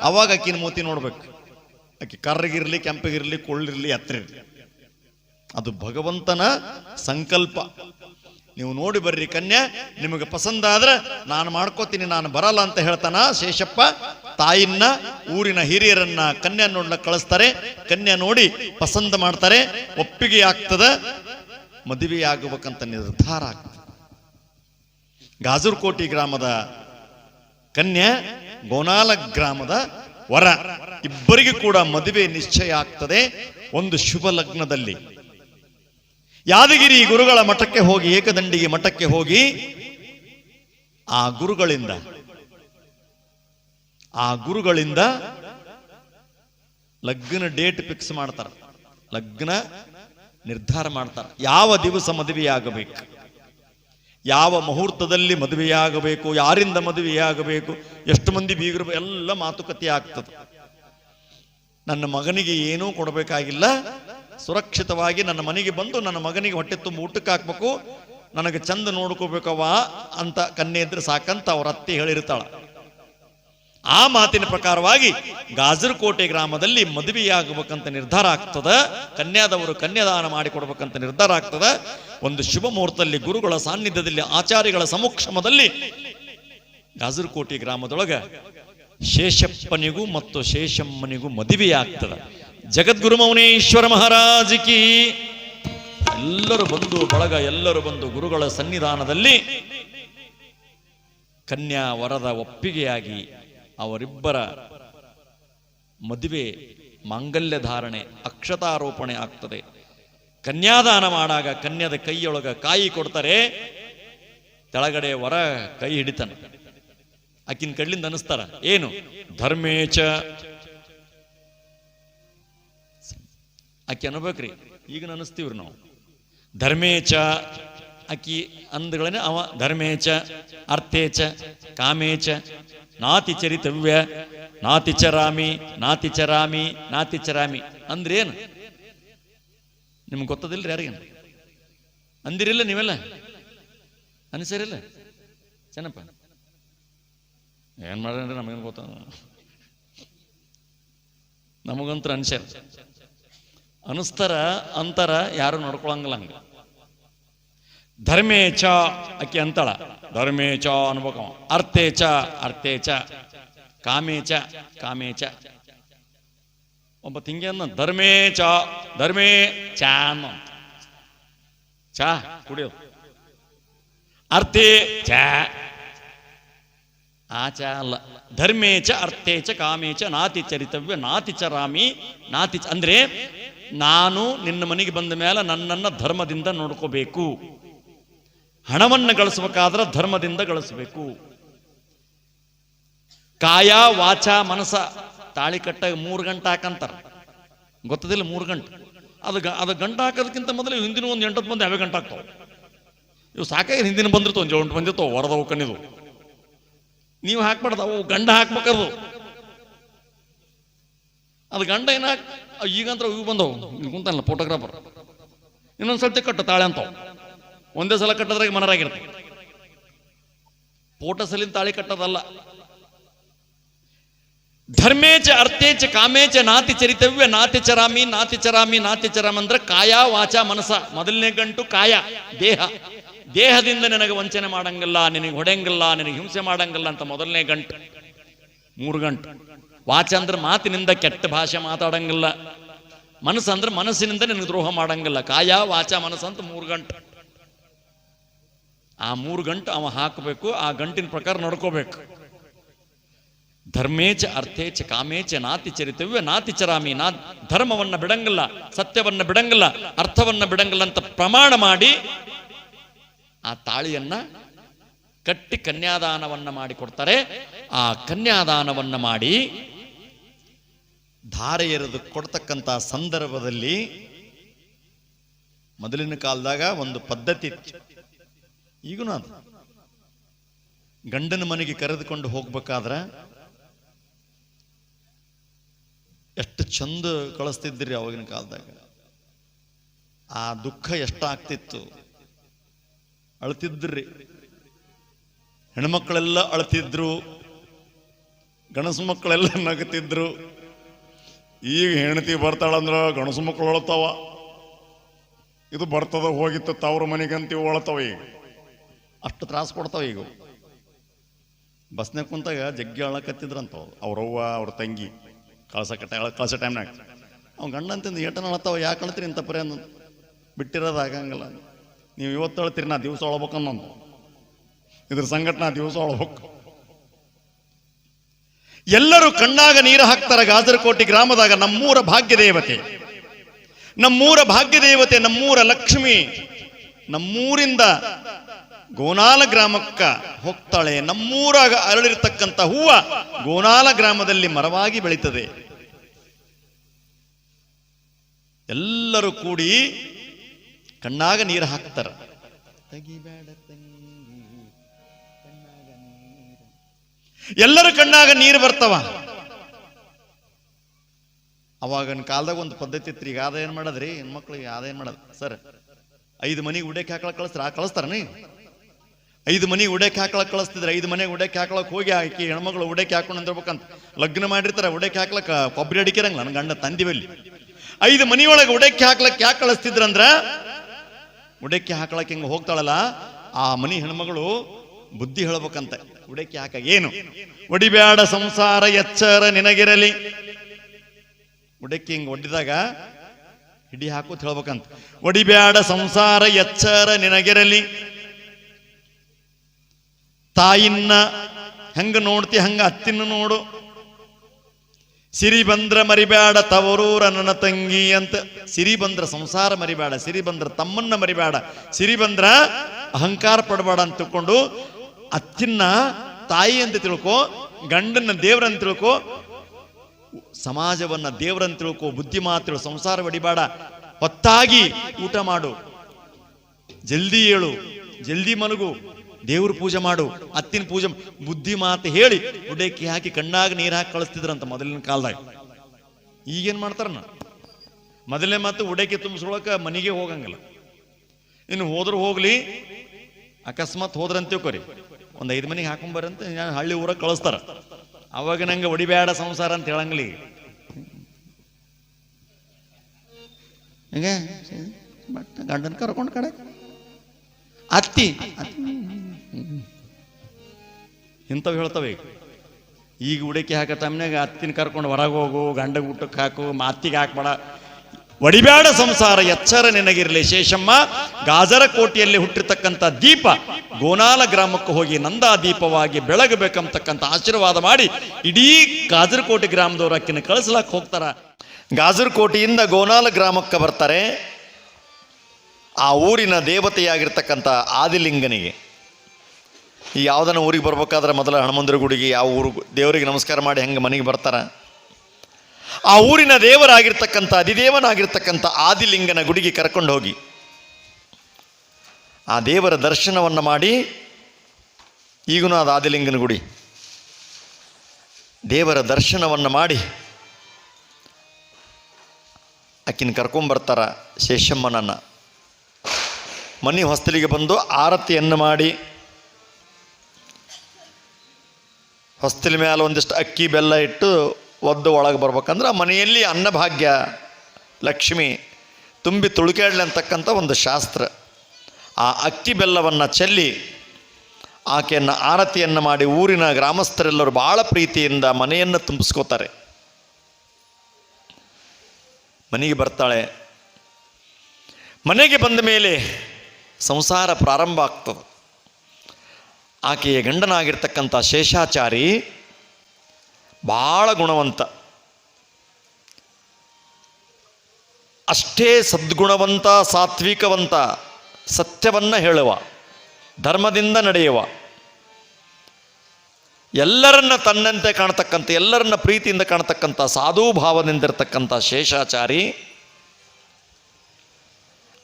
ಅವಾಗ ಆಕಿನ ಮೂತಿ ನೋಡ್ಬೇಕು. ಆಕಿ ಕರ್ರಗಿರ್ಲಿ ಕೆಂಪಗಿರ್ಲಿ ಕೊಳ್ಳಿರ್ಲಿ ಎತ್ತರಿರ್ಲಿ ಅದು ಭಗವಂತನ ಸಂಕಲ್ಪ. ನೀವು ನೋಡಿ ಬರ್ರಿ ಕನ್ಯಾ, ನಿಮಗೆ ಪಸಂದ ಆದ್ರೆ ನಾನು ಮಾಡ್ಕೋತೀನಿ, ನಾನು ಬರಲ್ಲ ಅಂತ ಹೇಳ್ತಾನ ಶೇಷಪ್ಪ. ತಾಯಿನ್ನ, ಊರಿನ ಹಿರಿಯರನ್ನ ಕನ್ಯಾ ನೋಡ್ಲ ಕಳಿಸ್ತಾರೆ. ಕನ್ಯಾ ನೋಡಿ ಪಸಂದ ಮಾಡ್ತಾರೆ, ಒಪ್ಪಿಗೆ ಆಗ್ತದ, ಮದುವೆ ಆಗಬೇಕಂತ ನಿರ್ಧಾರ ಆಗ್ತದೆ. ಗಾಜುರ್ಕೋಟಿ ಗ್ರಾಮದ ಕನ್ಯಾ ಗೋನಾಲ ಗ್ರಾಮದ ವರ ಇಬ್ಬರಿಗೂ ಕೂಡ ಮದುವೆ ನಿಶ್ಚಯ ಆಗ್ತದೆ ಒಂದು ಶುಭ ಲಗ್ನದಲ್ಲಿ. ಯಾದಗಿರಿ ಗುರುಗಳ ಮಠಕ್ಕೆ ಹೋಗಿ, ಏಕದಂಡಿಗೆ ಮಠಕ್ಕೆ ಹೋಗಿ, ಆ ಗುರುಗಳಿಂದ ಆ ಗುರುಗಳಿಂದ ಲಗ್ನ ಡೇಟ್ ಫಿಕ್ಸ್ ಮಾಡ್ತಾರೆ. ಲಗ್ನ ನಿರ್ಧಾರ ಮಾಡ್ತಾರೆ. ಯಾವ ದಿವಸ ಮದುವೆಯಾಗಬೇಕು? ಯಾವ ಮುಹೂರ್ತದಲ್ಲಿ ಮದುವೆಯಾಗಬೇಕು, ಯಾರಿಂದ ಮದುವೆಯಾಗಬೇಕು, ಎಷ್ಟು ಮಂದಿ ಬೀಗರು ಎಲ್ಲ ಮಾತುಕತೆ ಆಗ್ತದೆ. ನನ್ನ ಮಗನಿಗೆ ಏನೂ ಕೊಡಬೇಕಾಗಿಲ್ಲ. ಸುರಕ್ಷಿತವಾಗಿ ನನ್ನ ಮನೆಗೆ ಬಂದು ನನ್ನ ಮಗನಿಗೆ ಹೊಟ್ಟೆ ತುಂಬ ಊಟಕ್ಕೆ ಹಾಕ್ಬೇಕು. ನನಗೆ ಚಂದ ನೋಡ್ಕೋಬೇಕವ ಅಂತ ಕನ್ನೆ ಇದ್ರೆ ಸಾಕಂತ ಅವ್ರ ಅತ್ತೆ ಹೇಳಿರ್ತಾಳ. ಆ ಮಾತಿನ ಪ್ರಕಾರವಾಗಿ ಗಾಜರಕೋಟೆ ಗ್ರಾಮದಲ್ಲಿ ಮದುವೆಯಾಗಬೇಕಂತ ನಿರ್ಧಾರ ಆಗ್ತದ, ಕನ್ಯಾದವರು ಕನ್ಯಾದಾನ ಮಾಡಿಕೊಡ್ಬೇಕಂತ ನಿರ್ಧಾರ ಆಗ್ತದ. ಒಂದು ಶುಭ ಮುಹೂರ್ತದಲ್ಲಿ ಗುರುಗಳ ಸಾನ್ನಿಧ್ಯದಲ್ಲಿ ಆಚಾರ್ಯಗಳ ಸಮಕ್ಷಮದಲ್ಲಿ ಗಾಜರಕೋಟೆ ಗ್ರಾಮದೊಳಗ ಶೇಷಪ್ಪನಿಗೂ ಮತ್ತು ಶೇಷಮ್ಮನಿಗೂ ಮದುವೆಯಾಗ್ತದ ಜಗದ್ಗುರು ಮೌನೇಶ್ವರ ಮಹಾರಾಜಕಿ ಎಲ್ಲರೂ ಬಂದು ಬಳಗ, ಎಲ್ಲರೂ ಬಂದು ಗುರುಗಳ ಸನ್ನಿಧಾನದಲ್ಲಿ ಕನ್ಯಾ ವರದ ಒಪ್ಪಿಗೆಯಾಗಿ ಅವರಿಬ್ಬರ ಮದುವೆ ಮಾಂಗಲ್ಯ ಧಾರಣೆ, ಅಕ್ಷತಾರೋಪಣೆ ಆಗ್ತದೆ. ಕನ್ಯಾದಾನ ಮಾಡಾಗ ಕನ್ಯದ ಕೈಯೊಳಗ ಕಾಯಿ ಕೊಡ್ತಾರೆ ತೆಳಗಡೆ ವರ ಕೈ ಹಿಡಿತಾನ. ಆಕಿನ ಕಡ್ಲಿಂದ ಅನಿಸ್ತಾರ ಏನು? ಧರ್ಮೇಚ. ಆಕಿ ಅನ್ಬೇಕ್ರಿ ಈಗ ಅನಿಸ್ತೀವ್ರಿ ನಾವು. ಧರ್ಮೇಚ. ಅಕ್ಕಿ ಅಂದಗಳನೆ ಅವ, ಧರ್ಮೇಚ, ಅರ್ಥೇಚ, ಕಾಮೇಚ. ನಾತಿ ಚರಿತವ್ಯ, ನಾತಿ ಚರಾಮಿ ನಾತಿ ಚರಾಮಿ ನಾತಿ ಚರಾಮಿ. ಅಂದ್ರೇನು? ನಿಮ್ಗೆ ಗೊತ್ತದಿಲ್ಲ ಯಾರಿಗೇನು? ಅಂದಿರಿಲ್ಲ ನೀವೆಲ್ಲ? ಅನಿಸರಿಲ್ಲ? ಚೆನ್ನಪ್ಪ. ಏನು ಮಾಡ್ರಿ ನಮಗೇನು ಗೊತ್ತ? ನಮಗಂತೂ ಅನ್ಸ್ಯಾರ ಅನಿಸ್ತಾರ, ಅಂತಾರ ಯಾರು ನೋಡ್ಕೊಳಂಗಿಲ್ಲ ಹಂಗ. ಧರ್ಮೇಚ ಅಕ್ಕಿ ಅಂತಾಳ. ಧರ್ಮೇಚ ಚ ಅರ್ಥೇಚ ಚ ಕಾಮೇ ಚ ಒಬ್ಬ ತಿಂಗೆ ಧರ್ಮೇ ಚ, ಧರ್ಮೇ ಚಾ ಅನ್ನೋ. ಚಾ ಕುಡಿಯೋದು ಅರ್ಥೇ ಚಾ. ಆ ಚಾ ಅಲ್ಲ. ಚ ಕಾಮೇ ಚ, ನಾತಿ ಚರಿತವ್ಯ, ನಾತಿ ಚರಾಮಿ ನಾತಿ ಚ- ಅಂದ್ರೆ, ನಾನು ನಿನ್ನ ಮನೆಗೆ ಬಂದ ಮೇಲೆ ನನ್ನನ್ನು ಧರ್ಮದಿಂದ ನೋಡ್ಕೋಬೇಕು. ಹಣವನ್ನು ಗಳಿಸಬೇಕಾದ್ರೆ ಧರ್ಮದಿಂದ ಗಳಿಸಬೇಕು. ಕಾಯ, ವಾಚ, ಮನಸ ತಾಳಿ ಕಟ್ಟಾಗ ಮೂರು ಗಂಟೆ ಹಾಕಂತಾರ. ಗೊತ್ತದಿಲ್ಲ ಮೂರು ಗಂಟೆ. ಅದು ಅದು ಗಂಟೆ ಹಾಕೋದಕ್ಕಿಂತ ಮೊದಲು ಹಿಂದಿನ ಒಂದು ಎಂಟತ್ತು ಮಂದಿ ಅವೇ ಗಂಟೆ ಹಾಕ್ತಾವ. ಇವು ಸಾಕಾಗಿ ಹಿಂದಿನ ಬಂದಿರ್ತಾವ, ಒಂದು ಎಂಟು ಬಂದಿರ್ತವೆ ಹೊರದವು ಕಣ್ಣಿದು. ನೀವು ಹಾಕ್ಬಾರ್ದು, ಅವು ಗಂಡ ಹಾಕ್ಬೇಕದು ಅದು ಗಂಡ ಏನ ಈಗಂತ್ರ ಇವು ಬಂದವು. ಕುಂತಲ್ಲ ಫೋಟೋಗ್ರಾಫರ್ ಇನ್ನೊಂದು ಸರ್ತಿ ಕಟ್ಟು ತಾಳೆ ಅಂತಾವ. ಒಂದೇ ಸಲ ಕಟ್ಟದ್ರಾಗ ಮನರಾಗಿರುತ್ತೆ. ಪೋಟ ಸಲಿನ ತಾಳಿ ಕಟ್ಟೋದಲ್ಲ. ಧರ್ಮೇಚ ಅರ್ಥೇಚ ಕಾಮೇಚ ನಾತಿ ಚರಿತವ್ಯ ನಾತಿ ಚರಾಮಿ ನಾತಿ ಚರಾಮಿ ನಾತಿ ಚರಾಮ ಅಂದ್ರೆ ಕಾಯ, ವಾಚ, ಮನಸ. ಮೊದಲನೇ ಗಂಟು ಕಾಯ, ದೇಹ. ದೇಹದಿಂದ ನಿನಗೆ ವಂಚನೆ ಮಾಡಂಗಿಲ್ಲ, ನಿನಗೆ ಹೊಡೆಯಂಗಿಲ್ಲ, ನಿನಗೆ ಹಿಂಸೆ ಮಾಡಂಗಿಲ್ಲ ಅಂತ ಮೊದಲನೇ ಗಂಟು. ಮೂರು ಗಂಟು. ವಾಚ ಅಂದ್ರೆ ಮಾತಿನಿಂದ ಕೆಟ್ಟ ಭಾಷೆ ಮಾತಾಡಂಗಿಲ್ಲ. ಮನಸ್ಸಂದ್ರೆ ಮನಸ್ಸಿನಿಂದ ನಿನಗೆ ದ್ರೋಹ ಮಾಡಂಗಿಲ್ಲ. ಕಾಯ, ವಾಚ, ಮನಸ್ಸಂತ ಮೂರು ಗಂಟು. ಆ ಮೂರು ಗಂಟು ಅವ ಹಾಕಬೇಕು, ಆ ಗಂಟಿನ ಪ್ರಕಾರ ನಡ್ಕೋಬೇಕು. ಧರ್ಮೇಚ ಅರ್ಥೇಚ ಕಾಮೇಚ ನಾತಿ ಚರಿತವ್ಯ, ನಾತಿ ಚರಾಮಿ ನಾ ಧರ್ಮವನ್ನ ಬಿಡಂಗಿಲ್ಲ, ಸತ್ಯವನ್ನ ಬಿಡಂಗಿಲ್ಲ, ಅರ್ಥವನ್ನ ಬಿಡಂಗಿಲ್ಲ ಅಂತ ಪ್ರಮಾಣ ಮಾಡಿ ಆ ತಾಳಿಯನ್ನ ಕಟ್ಟಿ ಕನ್ಯಾದಾನವನ್ನ ಮಾಡಿ ಕೊಡ್ತಾರೆ. ಆ ಕನ್ಯಾದಾನವನ್ನ ಮಾಡಿ ಧಾರೆ ಎರೆದು ಕೊಡ್ತಕ್ಕಂತ ಸಂದರ್ಭದಲ್ಲಿ ಮೊದಲಿನ ಕಾಲದಾಗ ಒಂದು ಪದ್ಧತಿ ಈಗೂ ನಾನು ಗಂಡನ ಮನೆಗೆ ಕರೆದುಕೊಂಡು ಹೋಗ್ಬೇಕಾದ್ರೆ ಎಷ್ಟು ಚಂದ ಕಳಿಸ್ತಿದ್ರಿ ಅವಾಗಿನ ಕಾಲದಾಗ. ಆ ದುಃಖ ಎಷ್ಟಾಗ್ತಿತ್ತು? ಅಳ್ತಿದ್ರಿ. ಹೆಣ್ಮಕ್ಳೆಲ್ಲ ಅಳ್ತಿದ್ರು. ಗಣಸು ಮಕ್ಕಳೆಲ್ಲ ನಗುತ್ತಿದ್ರು ಈಗ ಹೆಂಡತಿ ಬರ್ತಾಳಂದ್ರ ಗಣಸು ಮಕ್ಕಳು ಅಳ್ತಾವ. ಇದು ಬರ್ತದ ಹೋಗಿತ್ತು ತವ್ರ ಮನೆಗಂತೀವಿ ಅಳ್ತಾವ ಈಗ. ಅಷ್ಟು ತ್ರಾಸ ಕೊಡ್ತಾವೆ ಈಗ. ಬಸ್ನಾಗ ಕುಂತಾಗ ಜಗ್ಗಿ ಅಳಕತ್ತಿದ್ರಂತ ಅವ್ರವ್ವ, ಅವ್ರ ತಂಗಿ ಕಳ್ಸಕ ಕಳ್ಸೋ ಟೈಮ್ನಾಗ ಅವ್ನ ಗಂಡ ಅಂತಂದು ಏಟನ ಅಳತಾವ, ಯಾಕೆ ಅಳ್ತೀರಿ ಇಂಥ ಪರಿ ಅಂದ. ಬಿಟ್ಟಿರೋದು ಆಗಂಗಿಲ್ಲ. ನೀವು ಇವತ್ತು ಅಳ್ತೀರಿ, ನಾ ದಿವಸ ಅಳ್ಬೇಕನ್ನೊಂದು ಇದ್ರ ಸಂಘಟನೆ ದಿವಸ ಅಳ್ಬೇಕು. ಎಲ್ಲರೂ ಕಣ್ಣಾಗ ನೀರು ಹಾಕ್ತಾರ ಗಾಜರಕೋಟಿ ಗ್ರಾಮದಾಗ ನಮ್ಮೂರ ಭಾಗ್ಯ ದೇವತೆ ನಮ್ಮೂರ ಭಾಗ್ಯ ದೇವತೆ ನಮ್ಮೂರ ಲಕ್ಷ್ಮಿ. ನಮ್ಮೂರಿಂದ ಗೋನಾಲ ಗ್ರಾಮಕ್ಕ ಹೋಗ್ತಾಳೆ. ನಮ್ಮೂರಾಗ ಅರಳಿರ್ತಕ್ಕಂಥ ಹೂವ ಗೋನಾಲ ಗ್ರಾಮದಲ್ಲಿ ಮರವಾಗಿ ಬೆಳೀತದೆ. ಎಲ್ಲರೂ ಕೂಡಿ ಕಣ್ಣಾಗ ನೀರು ಹಾಕ್ತಾರ. ಎಲ್ಲರ ಕಣ್ಣಾಗ ನೀರು ಬರ್ತಾವ. ಅವಾಗಿನ ಕಾಲದಾಗ ಒಂದು ಪದ್ಧತಿ ಇತ್ತು ಈಗ ಅದ ಏನ್ ಮಾಡದ್ರಿ? ಹೆಣ್ಮಕ್ಳಿಗೆ ಅದ ಏನ್ ಮಾಡದ್? ಸರ್, ಐದು ಮನೆಗೆ ಉಡಕ್ಕೆ ಹಾಕೊಳಕ್ ಕಳಿಸ್ತಾರ ಆ ಕಳಿಸ್ತಾರನಿ? ಐದು ಮನೆ ಉಡಕ್ಕೆ ಹಾಕ್ಲಕ್ ಕಳಿಸ್ತಿದ್ರೆ ಐದು ಮನೆಗೆ ಉಡಕ್ಕೆ ಹಾಕ್ಲಕ್ ಹೋಗಿ ಹಾಕಿ ಹೆಣ್ಮಗಳು ಉಡಕ್ಕೆ ಹಾಕೊಂಡು ಅಂದಿರ್ಬೇಕಂತ ಲಗ್ನ ಮಾಡಿರ್ತಾರೆ, ಉಡಕ್ಕೆ ಹಾಕ್ಲಕ್ಕ ಕೊಬ್ಬರಿ ಅಡಿಕಿರಂಗ ನನ್ನ ಗಂಡ ತಂದಿ ಬಲ್ಲಿ. ಐದು ಮನೆಯೊಳಗೆ ಉಡಕ್ಕೆ ಹಾಕ್ಲಕ್ ಯಾಕೆ ಕಳಿಸ್ತಿದ್ರಂದ್ರ ಉಡಕ್ಕೆ ಹಾಕ್ಲಕ್ ಹಿಂಗ ಹೋಗ್ತಾಳಲ್ಲ, ಆ ಮನಿ ಹೆಣ್ಮಗಳು ಬುದ್ಧಿ ಹೇಳ್ಬೇಕಂತ. ಉಡಕ್ಕೆ ಹಾಕ ಏನು? ಒಡಿಬ್ಯಾಡ ಸಂಸಾರ ಎಚ್ಚರ ನಿನಗಿರಲಿ. ಉಡಕ್ಕೆ ಹಿಂಗೆ ಒಡ್ಡಿದಾಗ ಹಿಡಿ ಹಾಕೋತ್ ಹೇಳ್ಬೇಕಂತ. ಒಡಿಬ್ಯಾಡ ಸಂಸಾರ ಎಚ್ಚರ ನಿನಗಿರಲಿ. ತಾಯಿನ್ನ ಹೆಂಗ ನೋಡ್ತಿ, ಹಂಗ ಅತ್ತಿನ ನೋಡು. ಸಿರಿ ಬಂದ್ರ ಮರಿಬೇಡ ತವರೂರ ನನ್ನ ತಂಗಿ ಅಂತ. ಸಿರಿ ಬಂದ್ರ ಸಂಸಾರ ಮರಿಬೇಡ ಸಿರಿ ಬಂದ್ರ ತಮ್ಮನ್ನ ಮರಿಬೇಡ ಸಿರಿ ಬಂದ್ರ ಅಹಂಕಾರ ಪಡಬೇಡ ಅಂತ ತಿಳ್ಕೊಂಡು ಅತ್ತಿನ್ನ ತಾಯಿ ಅಂತ ತಿಳ್ಕೊ, ಗಂಡನ್ನ ದೇವ್ರಂತ ತಿಳ್ಕೊ, ಸಮಾಜವನ್ನ ದೇವ್ರಂತ ತಿಳ್ಕೊ, ಬುದ್ಧಿ ಮಾತ್ರ, ಸಂಸಾರ ಬಡಿಬೇಡ ಹೊತ್ತಾಗಿ ಊಟ ಮಾಡು. ಜಲ್ದಿ ಏಳು, ಜಲ್ದಿ ಮಲಗು. ದೇವ್ರ ಪೂಜೆ ಮಾಡು, ಅತ್ತಿನ ಪೂಜೆ ಬುದ್ಧಿ ಮಾತು ಹೇಳಿ ಉಡೇಕಿ ಹಾಕಿ ಕಣ್ಣಾಗ ನೀರು ಹಾಕಿ ಕಳಿಸ್ತಿದ್ರಂತ ಮೊದಲಿನ ಕಾಲದಾಗ. ಈಗೇನು ಮಾಡ್ತಾರನ? ಮೊದಲನೇ ಮಾತು ಉಡೇಕಿ ತುಂಬಿಸ್ಕೊಳಕ ಮನೆಗೆ ಹೋಗಂಗಿಲ್ಲ. ಇನ್ನು ಹೋದ್ರೂ ಹೋಗ್ಲಿ, ಅಕಸ್ಮಾತ್ ಹೋದ್ರಂತ ಕೊರಿ. ಒಂದು ಐದು ಮನೆಗೆ ಹಾಕೊಂಬರಂತ ಹಳ್ಳಿ ಊರಾಗ ಕಳಿಸ್ತಾರ. ಅವಾಗ ನಂಗೆ ಒಡಿಬೇಡ ಸಂಸಾರ ಅಂತ ಹೇಳಂಗ್ಲಿ. ಹಿಂಗೆ? ಬಟ್ ಗಂಡನ ಕರ್ಕೊಂಡು ಕಡೆ? ಅತ್ತಿ. ಇಂಥವು ಹೇಳ್ತವೆ. ಈಗ ಉಡಕಿ ಹಾಕೋ ಟೈಮ್ನಾಗ ಅತ್ತಿನ ಕರ್ಕೊಂಡು ಹೊರಗೆ ಹೋಗು ಗಂಡ ಊಟಕ್ಕೆ ಹಾಕು, ಮಾತಿಗೆ ಹಾಕ್ಬೇಡ. ಒಡಿಬೇಡ ಸಂಸಾರ, ಎಚ್ಚರ ನಿನಗಿರಲಿ ಶೇಷಮ್ಮ. ಗಾಜರ ಕೋಟೆಯಲ್ಲಿ ಹುಟ್ಟಿರ್ತಕ್ಕಂಥ ದೀಪ ಗೋನಾಲ ಗ್ರಾಮಕ್ಕೆ ಹೋಗಿ ನಂದಾ ದೀಪವಾಗಿ ಬೆಳಗಬೇಕಂತಕ್ಕಂಥ ಆಶೀರ್ವಾದ ಮಾಡಿ ಇಡೀ ಗಾಜರಕೋಟೆ ಗ್ರಾಮದವ್ರು ಅಕ್ಕಿನ ಕಳಿಸ್ಲಾಕ್ ಹೋಗ್ತಾರ. ಗಾಜರಕೋಟೆಯಿಂದ ಗೋನಾಲ ಗ್ರಾಮಕ್ಕೆ ಬರ್ತಾರೆ ಆ ಊರಿನ ದೇವತೆಯಾಗಿರ್ತಕ್ಕಂಥ ಆದಿಲಿಂಗನಿಗೆ. ಈ ಯಾವುದನ್ನು ಊರಿಗೆ ಬರ್ಬೇಕಾದ್ರೆ ಮೊದಲ ಹನುಮಂದ್ರ ಗುಡಿಗೆ, ಯಾವ ಊರು, ದೇವರಿಗೆ ನಮಸ್ಕಾರ ಮಾಡಿ ಹೆಂಗೆ ಮನೆಗೆ ಬರ್ತಾರೆ? ಆ ಊರಿನ ದೇವರಾಗಿರ್ತಕ್ಕಂಥ, ಅಧಿದೇವನಾಗಿರ್ತಕ್ಕಂಥ ಆದಿಲಿಂಗನ ಗುಡಿಗೆ ಕರ್ಕೊಂಡು ಹೋಗಿ. ಆ ದೇವರ ದರ್ಶನವನ್ನು ಮಾಡಿ ಈಗೂ ಅದು ಆದಿಲಿಂಗನ ಗುಡಿ. ದೇವರ ದರ್ಶನವನ್ನು ಮಾಡಿ, ಆಕಿನ ಕರ್ಕೊಂಬರ್ತಾರ ಶೇಷಮ್ಮನನ್ನು. ಮನೆ ಹೊಸ್ತಲಿಗೆ ಬಂದು ಆರತಿಯನ್ನು ಮಾಡಿ ಹೊಸ್ತಲ ಮೇಲೆ ಒಂದಿಷ್ಟು ಅಕ್ಕಿ, ಬೆಲ್ಲ ಇಟ್ಟು ಒದ್ದು ಒಳಗೆ ಬರ್ಬೇಕಂದ್ರೆ ಮನೆಯಲ್ಲಿ ಅನ್ನಭಾಗ್ಯ ಲಕ್ಷ್ಮಿ ತುಂಬಿ ತುಳುಕಾಡ್ಲಿ ಅಂತಕ್ಕಂಥ ಒಂದು ಶಾಸ್ತ್ರ. ಆ ಅಕ್ಕಿ, ಬೆಲ್ಲವನ್ನು ಚೆಲ್ಲಿ ಆಕೆಯನ್ನು ಆರತಿಯನ್ನು ಮಾಡಿ ಊರಿನ ಗ್ರಾಮಸ್ಥರೆಲ್ಲರೂ ಭಾಳ ಪ್ರೀತಿಯಿಂದ ಮನೆಯನ್ನು ತುಂಬಿಸ್ಕೋತಾರೆ. ಮನೆಗೆ ಬರ್ತಾಳೆ. ಮನೆಗೆ ಬಂದ ಮೇಲೆ ಸಂಸಾರ ಪ್ರಾರಂಭ ಆಗ್ತದೆ. ಆಕೆಯ ಗಂಡನಾಗಿರ್ತಕ್ಕಂಥ ಶೇಷಾಚಾರಿ ಭಾಳ ಗುಣವಂತ. ಅಷ್ಟೇ ಸದ್ಗುಣವಂತ, ಸಾತ್ವಿಕವಂತ, ಸತ್ಯವನ್ನು ಹೇಳುವ, ಧರ್ಮದಿಂದ ನಡೆಯುವ. ಎಲ್ಲರನ್ನ ತನ್ನಂತೆ ಕಾಣತಕ್ಕಂಥ, ಎಲ್ಲರನ್ನ ಪ್ರೀತಿಯಿಂದ ಕಾಣತಕ್ಕಂಥ, ಸಾಧುಭಾವದಿಂದಿರತಕ್ಕಂಥ ಶೇಷಾಚಾರಿ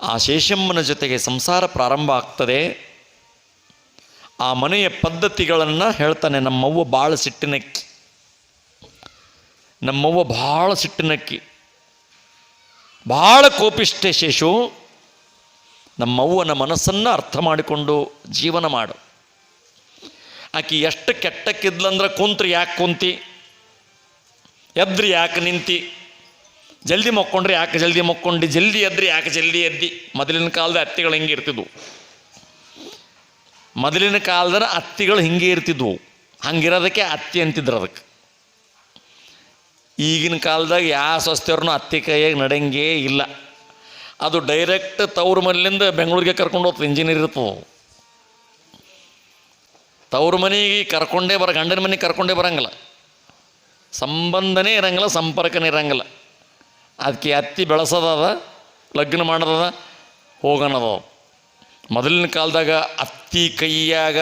ಆ ಶೇಷಮ್ಮನ ಜೊತೆಗೆ ಸಂಸಾರ ಪ್ರಾರಂಭ ಆಗ್ತದೆ. ಆ ಮನೆಯ ಪದ್ಧತಿಗಳನ್ನು ಹೇಳ್ತಾನೆ, ನಮ್ಮವ್ವ ಭಾಳ ಸಿಟ್ಟಿನಕ್ಕಿ. ನಮ್ಮವ್ವ ಭಾಳ ಸಿಟ್ಟಿನಕ್ಕಿ. ಭಾಳ ಕೋಪಿಷ್ಟೆ ಶೇಷು. ನಮ್ಮವ್ವನ ಮನಸ್ಸನ್ನು ಅರ್ಥ ಮಾಡಿಕೊಂಡು ಜೀವನ ಮಾಡು. ಆಕೆ ಎಷ್ಟು ಕೆಟ್ಟಕ್ಕಿದ್ಲಂದ್ರೆ ಕುಂತ್ರಿ ಯಾಕೆ ಕುಂತಿ? ಎದ್ರಿ ಯಾಕೆ ನಿಂತಿ? ಜಲ್ದಿ ಮಕ್ಕೊಂಡ್ರಿ ಯಾಕೆ ಜಲ್ದಿ ಮಕ್ಕೊಂಡು? ಜಲ್ದಿ ಎದ್ರಿ ಯಾಕೆ ಜಲ್ದಿ ಎದ್ದಿ? ಮೊದಲಿನ ಕಾಲದ ಅತ್ತಿಗಳು ಹೆಂಗೆ ಇರ್ತಿದ್ವು. ಮೊದಲಿನ ಕಾಲದ ಅತ್ತಿಗಳು ಹಿಂಗೆ ಇರ್ತಿದ್ವು. ಹಂಗಿರೋದಕ್ಕೆ ಅತ್ತಿ ಅಂತಿದ್ರು ಅದಕ್ಕೆ. ಈಗಿನ ಕಾಲದಾಗ ಯಾವ ಸ್ವಸ್ಥವ್ರನ್ನೂ ಅತ್ತಿ ಕೈಯಾಗಿ ನಡೆಯಂಗೇ ಇಲ್ಲ. ಅದು ಡೈರೆಕ್ಟ್ ತವ್ರ ಮನೆಯಿಂದ ಬೆಂಗಳೂರಿಗೆ ಕರ್ಕೊಂಡು ಹೋಗ್ತದೆ ಇಂಜಿನಿಯರ್ ಇರ್ತವೆ ತವ್ರ ಮನೆಗೆ ಕರ್ಕೊಂಡೇ ಬರ, ಗಂಡನ ಮನೆಗೆ ಕರ್ಕೊಂಡೇ ಬರಂಗಿಲ್ಲ. ಸಂಬಂಧನೇ ಇರಂಗಿಲ್ಲ, ಸಂಪರ್ಕನೇ ಇರಂಗಿಲ್ಲ. ಅದಕ್ಕೆ ಅತ್ತಿ ಬೆಳೆಸೋದದ, ಲಗ್ನ ಮಾಡೋದದ ಹೋಗೋಣದ ಮೊದಲಿನ ಕಾಲದಾಗ ಅತ್ತಿ ಕೈಯಾಗ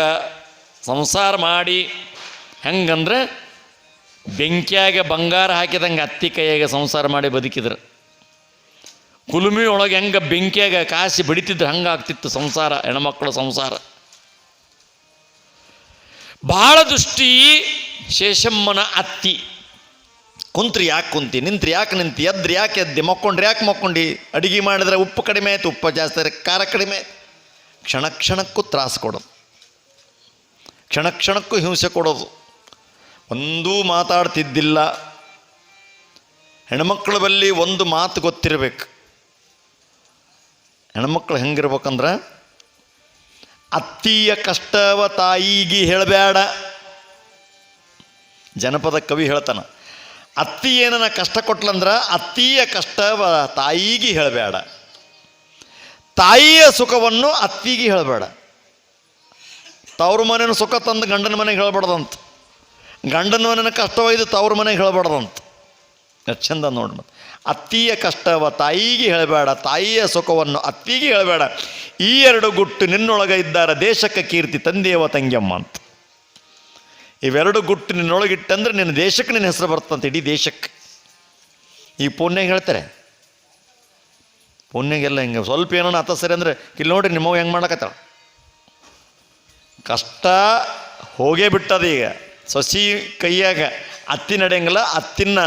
ಸಂಸಾರ ಮಾಡಿ ಹೆಂಗಂದ್ರೆ ಬೆಂಕಿಯಾಗ ಬಂಗಾರ ಹಾಕಿದಂಗೆ ಅತ್ತಿ ಕೈಯಾಗ ಸಂಸಾರ ಮಾಡಿ ಬದುಕಿದ್ರು. ಕುಲುಮಿ ಒಳಗೆ ಹೆಂಗೆ ಬೆಂಕಿಯಾಗ ಕಾಸಿ ಬಡಿತಿದ್ರು, ಹಂಗೆ ಆಗ್ತಿತ್ತು ಸಂಸಾರ, ಹೆಣ್ಮಕ್ಳ ಸಂಸಾರ. ಭಾಳ ದೃಷ್ಟಿ ಶೇಷಮ್ಮನ ಅತ್ತಿ. ಕುಂತ್ರಿ ಯಾಕೆ ಕುಂತಿ, ನಿಂತ್ರಿ ಯಾಕೆ ನಿಂತಿ, ಎದ್ರಿ ಯಾಕೆ ಎದ್ದಿ, ಮಕ್ಕೊಂಡ್ರಿ ಯಾಕೆ ಮಕ್ಕೊಂಡು, ಅಡುಗೆ ಮಾಡಿದ್ರೆ ಉಪ್ಪು ಕಡಿಮೆ ಆಯ್ತು, ಉಪ್ಪು ಜಾಸ್ತಿ ಖಾರ ಕಡಿಮೆ ಆಯ್ತು. ಕ್ಷಣ ಕ್ಷಣಕ್ಕೂ ತ್ರಾಸು ಕೊಡೋದು. ಕ್ಷಣ ಕ್ಷಣಕ್ಕೂ ಹಿಂಸೆ ಕೊಡೋದು. ಒಂದೂ ಮಾತಾಡ್ತಿದ್ದಿಲ್ಲ. ಹೆಣ್ಮಕ್ಳ ಬಲ್ಲಿ ಒಂದು ಮಾತು ಗೊತ್ತಿರಬೇಕು. ಹೆಣ್ಮಕ್ಳು ಹೆಂಗಿರ್ಬೇಕಂದ್ರೆ, ಅತ್ತಿಯ ಕಷ್ಟವ ತಾಯಿಗೆ ಹೇಳಬೇಡ ಜನಪದ ಕವಿ ಹೇಳ್ತಾನೆ, ಅತ್ತಿ ಏನನ ಕಷ್ಟ ಕೊಟ್ಲಂದ್ರೆ ಅತ್ತೀಯ ಕಷ್ಟವ ತಾಯಿಗೆ ಹೇಳಬೇಡ ತಾಯಿಯ ಸುಖವನ್ನು ಅತ್ತಿಗೆ ಹೇಳಬೇಡ. ತವ್ರ ಮನೇನ ಸುಖ ತಂದು ಗಂಡನ ಮನೆಗೆ ಹೇಳ್ಬಾರ್ದಂತ. ಗಂಡನ ಮನೇನ ಕಷ್ಟವೈದು ತವ್ರ ಮನೆಗೆ ಹೇಳ್ಬಾರ್ದಂತ. ಎಷ್ಟು ಚಂದ ನೋಡಿ ಅತ್ತಿಯ ಕಷ್ಟವ ತಾಯಿಗೆ ಹೇಳಬೇಡ, ತಾಯಿಯ ಸುಖವನ್ನು ಅತ್ತಿಗೆ ಹೇಳಬೇಡ. ಈ ಎರಡು ಗುಟ್ಟು ನಿನ್ನೊಳಗೆ ಇದ್ದಾರ ದೇಶಕ್ಕೆ ಕೀರ್ತಿ ತಂದೆಯವ ತಂಗಿಯಮ್ಮ ಅಂತ. ಇವೆರಡು ಗುಟ್ಟು ನಿನ್ನೊಳಗಿಟ್ಟಂದ್ರೆ ನಿನ್ನ ದೇಶಕ್ಕೆ ನಿನ್ನ ಹೆಸರು ಬರ್ತಂತ ಇಡೀ ದೇಶಕ್ಕೆ. ಈ ಪುಣ್ಯ ಹೇಳ್ತಾರೆ. ಪುಣ್ಯಗೆಲ್ಲ ಹಿಂಗೆ ಸ್ವಲ್ಪ ಏನೋ ಅತ್ತ ಸರಿ ಅಂದ್ರೆ ಇಲ್ಲಿ ನೋಡ್ರಿ ನಿಮ್ಮವ್ ಹೆಂಗೆ ಮಾಡಕತ್ತಾಳ. ಕಷ್ಟ ಹೋಗೇ ಬಿಟ್ಟದ ಈಗ. ಸೊಸಿ ಕೈಯಾಗ ಅತ್ತಿ ನಡೆಯಂಗಿಲ್ಲ, ಅತ್ತಿನ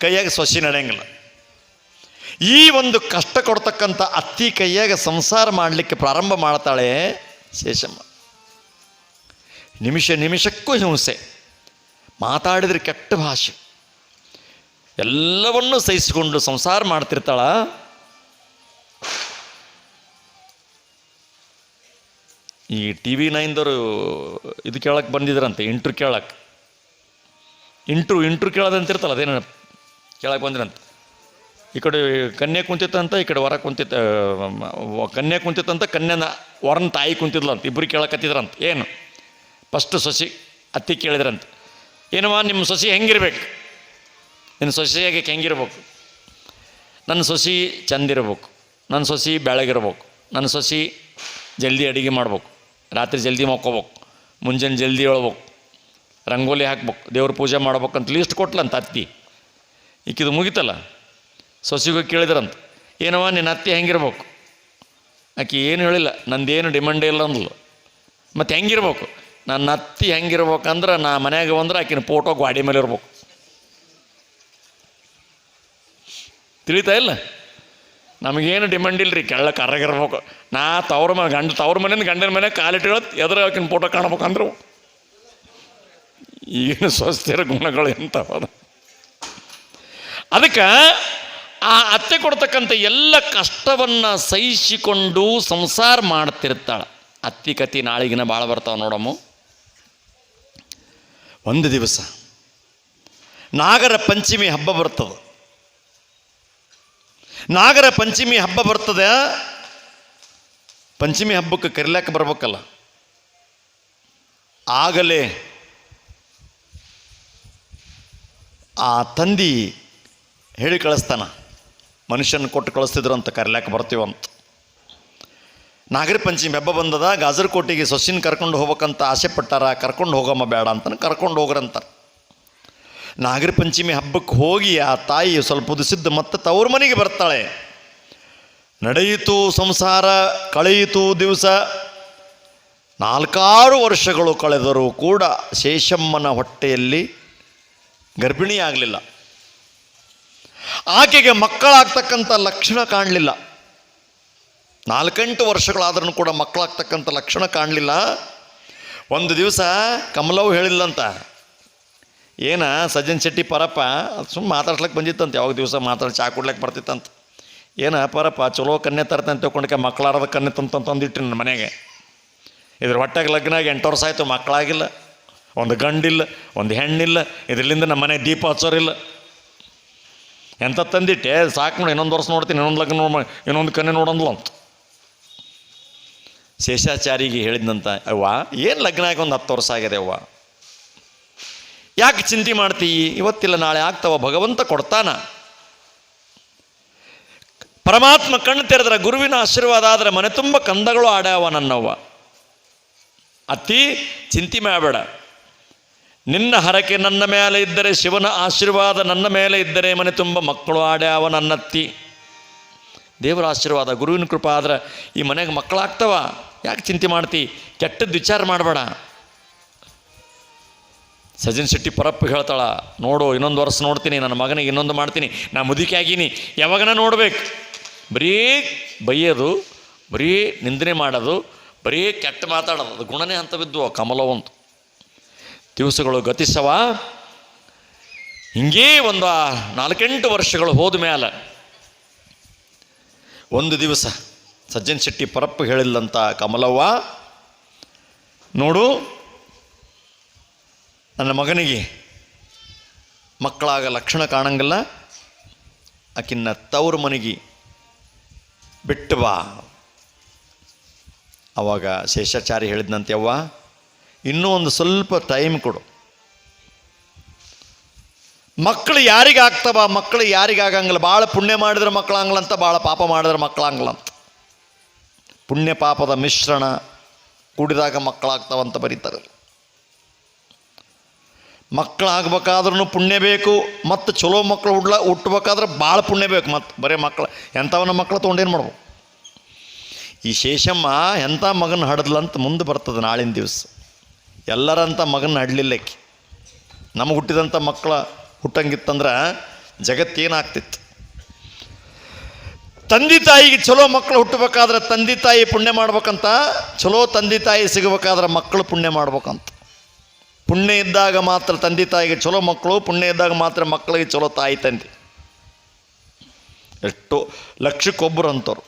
ಕೈಯಾಗ ಸೊಸಿ ನಡೆಯಂಗಿಲ್ಲ. ಈ ಒಂದು ಕಷ್ಟ ಕೊಡ್ತಕ್ಕಂಥ ಅತ್ತಿ ಕೈಯಾಗ ಸಂಸಾರ ಮಾಡಲಿಕ್ಕೆ ಪ್ರಾರಂಭ ಮಾಡ್ತಾಳೆ ಶೇಷಮ್ಮ. ನಿಮಿಷ ನಿಮಿಷಕ್ಕೂ ಹಿಂಸೆ. ಮಾತಾಡಿದ್ರೆ ಕೆಟ್ಟ ಭಾಷೆ. ಎಲ್ಲವನ್ನೂ ಸಹಿಸಿಕೊಂಡು ಸಂಸಾರ ಮಾಡ್ತಿರ್ತಾಳ. ಈ ಟಿ ವಿ ನೈನ್ದವರು ಇದು ಕೇಳಕ್ಕೆ ಬಂದಿದ್ರಂತೆ, ಇಂಟ್ರ್ ಕೇಳಕ್ಕೆ ಇಂಟ್ರು ಇಂಟ್ರು ಕೇಳೋದಂತಿರ್ತಲ್ಲ ಅದೇನ ಕೇಳಕ್ಕೆ ಬಂದಿರಂತೆ. ಈ ಕಡೆ ಕನ್ಯೆ ಕುಂತಿತ್ತಂತ, ಈ ಕಡೆ ವರ ಕುಂತಿತ್ತ ಕನ್ಯೆ ಕುಂತಿತ್ತಂತ, ಕನ್ಯನ ವರನ ತಾಯಿ ಕುಂತಿದ್ಲಂತ ಇಬ್ಬರು ಕೇಳಕತ್ತಿದ್ರಂತ. ಏನು? ಫಸ್ಟ್ ಸೊಸಿ ಅತ್ತಿ ಕೇಳಿದ್ರಂತ. ಏನವ್ವ ನಿಮ್ಮ ಸೊಸಿ ಹೆಂಗಿರ್ಬೇಕು? ನಿನ್ನ ಸೊಸೆಯಾಗೆ ಹೆಂಗಿರ್ಬೇಕು? ನನ್ನ ಸೊಸಿ ಚಂದಿರ್ಬೇಕು. ನನ್ನ ಸೊಸಿ ಬೆಳಗಿರ್ಬೇಕು. ನನ್ನ ಸೊಸಿ ಜಲ್ದಿ ಅಡುಗೆ ಮಾಡ್ಬೇಕು. ರಾತ್ರಿ ಜಲ್ದಿ ಮಾಕೋಬೇಕು ಮುಂಜಾನೆ ಜಲ್ದಿ ಹೇಳ್ಬೇಕು ರಂಗೋಲಿ ಹಾಕ್ಬೇಕು, ದೇವ್ರ ಪೂಜೆ ಮಾಡ್ಬೇಕಂತ ಲೀಸ್ಟ್ ಕೊಟ್ಲಂತ ಅತ್ತಿ. ಈಕಿದು ಮುಗಿತಲ್ಲ? ಸೊಸಿಗೂ ಕೇಳಿದ್ರಂತ ಏನವ ನಿನ್ನ ಅತ್ತಿ ಹೆಂಗಿರ್ಬೇಕು? ಆಕೆ ಏನು ಹೇಳಿಲ್ಲ, ನಂದೇನು ಡಿಮಾಂಡೇ ಇಲ್ಲ ಅಂದ್ಲು. ಮತ್ತು ಹೆಂಗಿರ್ಬೇಕು? ನನ್ನ ಅತ್ತಿ ಹೆಂಗಿರ್ಬೇಕಂದ್ರೆ ನಾ ಮನ್ಯಾಗ ಬಂದ್ರೆ ಆಕಿನ ಫೋಟೋ ಗಾಡಿ ಮೇಲೆ ಇರ್ಬೇಕು ತಿಳಿತಾ ಇಲ್ಲ? ನಮಗೇನು ಡಿಮಾಂಡ್ ಇಲ್ರಿ, ಕೆಳ್ಳ ಕರಗಿರ್ಬೇಕು ನಾ ತವ್ರ ಮನೆ ಗಂಡ, ತವ್ರ ಮನೆಯಿಂದ ಗಂಡನ ಮನೆ ಕಾಲಿಟ್ಟಿರೋ ಎದುರು ಆಕಿನ ಫೋಟೋ ಕಾಣ್ಬೇಕಂದ್ರು ಈಗಿನ ಸ್ವಸ್ಥಿರ ಗುಣಗಳು ಎಂಥವ ಅದಕ್ಕೆ ಆ ಅತ್ತೆ ಕೊಡ್ತಕ್ಕಂಥ ಎಲ್ಲ ಕಷ್ಟವನ್ನು ಸಹಿಸಿಕೊಂಡು ಸಂಸಾರ ಮಾಡ್ತಿರ್ತಾಳೆ. ಅತ್ತಿ ಕತಿ ನಾಳಿಗಿನ ಭಾಳ ಬರ್ತಾವ ನೋಡಮ್ಮ. ಒಂದು ದಿವಸ ನಾಗರ ಪಂಚಮಿ ಹಬ್ಬ ಬರ್ತದೆ. ನಾಗರ ಪಂಚಮಿ ಹಬ್ಬ ಬರ್ತದೆ. ಪಂಚಮಿ ಹಬ್ಬಕ್ಕೆ ಕರಿಲಾಕ ಬರ್ಬೇಕಲ್ಲ. ಆಗಲೇ ಆ ತಂದಿ ಹೇಳಿ ಕಳಿಸ್ತಾನ, ಮನುಷ್ಯನ ಕೊಟ್ಟು ಕಳಿಸ್ತಿದ್ರು ಅಂತ ಕರಿಲಾಕ ಬರ್ತೀವಂತ ನಾಗರ ಪಂಚಮಿ ಹಬ್ಬ ಬಂದದ, ಗಾಜರಕೋಟೆಗೆ ಸೊಸಿನ ಕರ್ಕೊಂಡು ಹೋಗ್ಬೇಕಂತ ಆಸೆ ಪಟ್ಟಾರ ಕರ್ಕೊಂಡು ಹೋಗಮ್ಮ ಬೇಡ ಅಂತ ಕರ್ಕೊಂಡು ಹೋಗ್ರಂತಾರೆ ನಾಗರ ಪಂಚಮಿ ಹಬ್ಬಕ್ಕೆ ಹೋಗಿ ಆ ತಾಯಿ ಸ್ವಲ್ಪ ದಿಸಿದ್ದು ಮತ್ತೆ ತವ್ರ ಮನೆಗೆ ಬರ್ತಾಳೆ. ನಡೆಯಿತು ಸಂಸಾರ, ಕಳೆಯಿತು ದಿವಸ. ನಾಲ್ಕಾರು ವರ್ಷಗಳು ಕಳೆದರೂ ಕೂಡ ಶೇಷಮ್ಮನ ಹೊಟ್ಟೆಯಲ್ಲಿ ಗರ್ಭಿಣಿಯಾಗಲಿಲ್ಲ. ಆಕೆಗೆ ಮಕ್ಕಳಾಗ್ತಕ್ಕಂಥ ಲಕ್ಷಣ ಕಾಣಲಿಲ್ಲ. ನಾಲ್ಕೆಂಟು ವರ್ಷಗಳಾದ್ರೂ ಕೂಡ ಮಕ್ಕಳಾಗ್ತಕ್ಕಂಥ ಲಕ್ಷಣ ಕಾಣಲಿಲ್ಲ. ಒಂದು ದಿವಸ ಕಮಲವು ಹೇಳಿಲ್ಲಂತ ಏನ ಸಜ್ಜನ್ ಶೆಟ್ಟಿ ಪರಪ್ಪ ಸುಮ್ಮನೆ ಮಾತಾಡ್ಸ್ಲಕ್ಕೆ ಬಂದಿತ್ತಂತ, ಯಾವಾಗ ದಿವಸ ಮಾತಾಡಿ ಚಾ ಕೊಡ್ಲಿಕ್ಕೆ ಬರ್ತಿತ್ತಂತ. ಏನ ಪರಪ್ಪ, ಚಲೋ ಕನ್ಯೆ ತರ್ತಂತ ತಿಳ್ಕೊಂಡಕ್ಕೆ ಮಕ್ಕಳಾರದ ಕನ್ಯೆ ತಂತ ತಂದಿಟ್ಟು ನನ್ನ ಮನೆಗೆ ಇದ್ರ ಹೊಟ್ಟೆಗೆ ಲಗ್ನ ಆಗಿ ಎಂಟು ವರ್ಷ ಆಯಿತು ಮಕ್ಕಳಾಗಿಲ್ಲ ಒಂದು ಗಂಡಿಲ್ಲ, ಒಂದು ಹೆಣ್ಣಿಲ್ಲ ಇದರಿಂದ ನಮ್ಮ ಮನೆ ದೀಪ ಹಚ್ಚೋರಿಲ್ಲ. ಎಂಥ ತಂದಿಟ್ಟೆ, ಸಾಕು ನೋಡಿ, ಇನ್ನೊಂದು ವರ್ಷ ನೋಡ್ತೀನಿ, ಇನ್ನೊಂದು ಲಗ್ನ ನೋಡ, ಇನ್ನೊಂದು ಕನ್ಯೆ ನೋಡಂದ್ಲು ಅಂತ. ಶೇಷಾಚಾರಿಗೆ ಹೇಳಿದ್ನಂತ ಅವ್ವ, ಏನು ಲಗ್ನ ಆಗಿ ಒಂದು ಹತ್ತು ವರ್ಷ ಆಗಿದೆ ಅವ್ವ? ಯಾಕೆ ಚಿಂತೆ ಮಾಡ್ತೀ? ಇವತ್ತಿಲ್ಲ, ನಾಳೆ ಆಗ್ತಾವ, ಭಗವಂತ ಕೊಡ್ತಾನ. ಪರಮಾತ್ಮ ಕಣ್ಣು ತೆರೆದ್ರೆ ಗುರುವಿನ ಆಶೀರ್ವಾದ ಆದರೆ ಮನೆ ತುಂಬ ಕಂದಗಳು ಆಡ್ಯಾವ ನನ್ನವ್ವ. ಅತಿ ಚಿಂತೆ ಮಾಡಬೇಡ. ನಿನ್ನ ಹರಕೆ ನನ್ನ ಮೇಲೆ ಇದ್ದರೆ, ಶಿವನ ಆಶೀರ್ವಾದ ನನ್ನ ಮೇಲೆ ಇದ್ದರೆ ಮನೆ ತುಂಬ ಮಕ್ಕಳು ಆಡ್ಯಾವ ನನ್ನತ್ತಿ. ದೇವರ ಆಶೀರ್ವಾದ, ಗುರುವಿನ ಕೃಪಾ ಆದ್ರೆ ಈ ಮನೆಗೆ ಮಕ್ಕಳಾಗ್ತವ. ಯಾಕೆ ಚಿಂತೆ ಮಾಡ್ತಿ? ಕೆಟ್ಟದ್ದು ವಿಚಾರ ಮಾಡಬೇಡ. ಸಜನ್ ಶೆಟ್ಟಿ ಪರಪ್ಪ ಹೇಳ್ತಾಳ, ನೋಡು, ಇನ್ನೊಂದು ವರ್ಷ ನೋಡ್ತೀನಿ, ನನ್ನ ಮಗನಿಗೆ ಇನ್ನೊಂದು ಮಾಡ್ತೀನಿ, ನಾ ಮುದುಕಿ ಆಗೀನಿ ಯಾವಾಗನ ನೋಡ್ಬೇಕು? ಬರೀ ಬೈಯೋದು, ಬರೀ ನಿಂದನೆ ಮಾಡೋದು, ಬರೀ ಕೆಟ್ಟ ಮಾತಾಡೋದು, ಅದು ಗುಣನೇ ಅಂತ ಬಿದ್ದು ಕಮಲವಂತು ದಿವಸಗಳು ಗತಿಸವ. ಹಿಂಗೇ ಒಂದು ನಾಲ್ಕೆಂಟು ವರ್ಷಗಳು ಹೋದ ಮೇಲೆ ಒಂದು ದಿವಸ ಸಜ್ಜನ್ ಶೆಟ್ಟಿ ಪರಪ್ಪ ಹೇಳಿಲ್ಲಂತ ಕಮಲವ್ವ, ನೋಡು ನನ್ನ ಮಗನಿಗೆ ಮಕ್ಕಳಾಗ ಲಕ್ಷಣ ಕಾಣಂಗಿಲ್ಲ. ಆಕಿನ್ನ ತವ್ರ ಮನೆಗೆ ಬಿಟ್ಟು ಬಾ. ಅವಾಗ ಶೇಷಾಚಾರಿ ಹೇಳಿದ್ನಂತೆ ಅವ್ವ ಇನ್ನೂ ಒಂದು ಸ್ವಲ್ಪ ಟೈಮ್ ಕೊಡು. ಮಕ್ಕಳು ಯಾರಿಗಾಗ್ತವ ಮಕ್ಕಳು ಯಾರಿಗಾಗಂಗಿಲ್ಲ ಭಾಳ ಪುಣ್ಯ ಮಾಡಿದ್ರೆ ಮಕ್ಕಳಾಂಗ್ಲಂತ ಭಾಳ ಪಾಪ ಮಾಡಿದ್ರೆ ಮಕ್ಕಳಾಂಗ್ಲಂತ ಪುಣ್ಯ ಪಾಪದ ಮಿಶ್ರಣ ಕೂಡಿದಾಗ ಮಕ್ಕಳಾಗ್ತಾವಂತ ಬರೀತಾರೆ. ಮಕ್ಕಳಾಗ್ಬೇಕಾದ್ರೂ ಪುಣ್ಯ ಬೇಕು, ಮತ್ತು ಚಲೋ ಮಕ್ಕಳು ಹುಡ್ಲ ಹುಟ್ಟಬೇಕಾದ್ರೆ ಭಾಳ ಪುಣ್ಯ ಬೇಕು ಮತ್ತು ಬರೀ ಮಕ್ಕಳು ಎಂಥವನ್ನ ಮಕ್ಕಳು ತೊಗೊಂಡೇನು ಮಾಡ್ಬೋದು ಈ ಶೇಷಮ್ಮ ಎಂಥ ಮಗನ ಹಡದ್ಲಂತ ಮುಂದೆ ಬರ್ತದೆ ನಾಳಿನ ದಿವಸ. ಎಲ್ಲರಂಥ ಮಗನ ಹಡ್ಲಿಲ್ಲಕ್ಕೆ. ನಮಗೆ ಹುಟ್ಟಿದಂಥ ಮಕ್ಕಳ ಹುಟ್ಟಂಗಿತ್ತಂದ್ರೆ ಜಗತ್ತೇನಾಗ್ತಿತ್ತು ತಂದೆ ತಾಯಿಗೆ ಚಲೋ ಮಕ್ಕಳು ಹುಟ್ಟಬೇಕಾದ್ರೆ ತಂದೆ ತಾಯಿ ಪುಣ್ಯ ಮಾಡ್ಬೇಕಂತ, ಚಲೋ ತಂದೆ ತಾಯಿ ಸಿಗಬೇಕಾದ್ರೆ ಮಕ್ಕಳು ಪುಣ್ಯ ಮಾಡ್ಬೇಕಂತ. ಪುಣ್ಯ ಇದ್ದಾಗ ಮಾತ್ರ ತಂದೆ ತಾಯಿಗೆ ಚಲೋ ಮಕ್ಕಳು, ಪುಣ್ಯ ಇದ್ದಾಗ ಮಾತ್ರ ಮಕ್ಕಳಿಗೆ ಚಲೋ ತಾಯಿ ತಂದೆ. ಎಷ್ಟು ಲಕ್ಷಕ್ಕೊಬ್ಬರು ಅಂತವ್ರು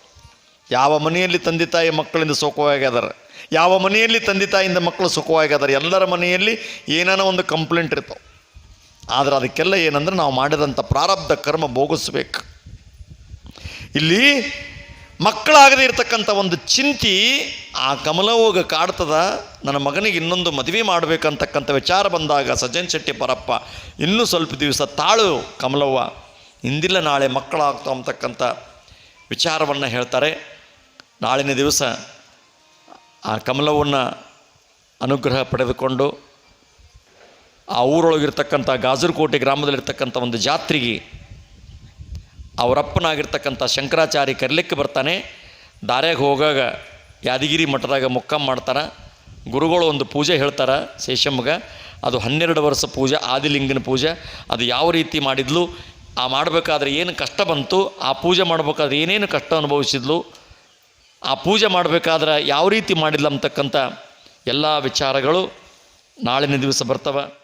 ಯಾವ ಮನೆಯಲ್ಲಿ ತಂದೆ ತಾಯಿ ಮಕ್ಕಳಿಂದ ಸುಖವಾಗಿದಾರ? ಯಾವ ಮನೆಯಲ್ಲಿ ತಂದೆ ತಾಯಿಯಿಂದ ಮಕ್ಕಳು ಸುಖವಾಗಿದಾರೆ? ಎಲ್ಲರ ಮನೆಯಲ್ಲಿ ಏನಾನ ಒಂದು ಕಂಪ್ಲೇಂಟ್ ಇರ್ತಾವೆ. ಆದರೆ ಅದಕ್ಕೆಲ್ಲ ಏನಂದ್ರೆ ನಾವು ಮಾಡಿದಂಥ ಪ್ರಾರಬ್ಧ ಕರ್ಮ ಭೋಗಿಸ್ಬೇಕು. ಇಲ್ಲಿ ಮಕ್ಕಳಾಗದೇ ಇರತಕ್ಕಂಥ ಒಂದು ಚಿಂತಿ ಆ ಕಮಲವೋಗ ಕಾಡ್ತದ? ನನ್ನ ಮಗನಿಗೆ ಇನ್ನೊಂದು ಮದುವೆ ಮಾಡಬೇಕಂತಕ್ಕಂಥ ವಿಚಾರ ಬಂದಾಗ ಸಜ್ಜನ್ ಶೆಟ್ಟಿ, ಪರಪ್ಪ, ಇನ್ನೂ ಸ್ವಲ್ಪ ದಿವಸ ತಾಳು ಕಮಲವ್ವ. ಇಂದಿಲ್ಲ ನಾಳೆ ಮಕ್ಕಳಾಗ್ತಾವ ಅಂತಕ್ಕಂಥ ವಿಚಾರವನ್ನು ಹೇಳ್ತಾರೆ. ನಾಳಿನ ದಿವಸ ಆ ಕಮಲವನ್ನು ಅನುಗ್ರಹ ಪಡೆದುಕೊಂಡು ಆ ಊರೊಳಗಿರ್ತಕ್ಕಂಥ ಗಾಜರಕೋಟೆ ಗ್ರಾಮದಲ್ಲಿರ್ತಕ್ಕಂಥ ಒಂದು ಜಾತ್ರೆಗೆ ಅವರಪ್ಪನಾಗಿರ್ತಕ್ಕಂಥ ಶಂಕರಾಚಾರ್ಯ ಕರಿಲಿಕ್ಕೆ ಬರ್ತಾನೆ. ದಾರ್ಯಾಗ ಹೋಗಾಗ ಯಾದಗಿರಿ ಮಠದಾಗ ಮುಕ್ಕಮ್ ಮಾಡ್ತಾರೆ. ಗುರುಗಳು ಒಂದು ಪೂಜೆ ಹೇಳ್ತಾರೆ ಶೇಷಮ್ಮಗೆ. ಅದು ಹನ್ನೆರಡು ವರ್ಷ ಪೂಜೆ, ಆದಿಲಿಂಗನ ಪೂಜೆ. ಅದು ಯಾವ ರೀತಿ ಮಾಡಿದ್ಲು, ಆ ಮಾಡಬೇಕಾದ್ರೆ ಏನು ಕಷ್ಟ ಬಂತು, ಆ ಪೂಜೆ ಮಾಡಬೇಕಾದ್ರೆ ಏನೇನು ಕಷ್ಟ ಅನುಭವಿಸಿದ್ಲು, ಆ ಪೂಜೆ ಮಾಡಬೇಕಾದ್ರೆ ಯಾವ ರೀತಿ ಮಾಡಿದ್ಲು ಅಂತಕ್ಕಂಥ ಎಲ್ಲ ವಿಚಾರಗಳು ನಾಳಿನ ದಿವಸ ಬರ್ತವೆ.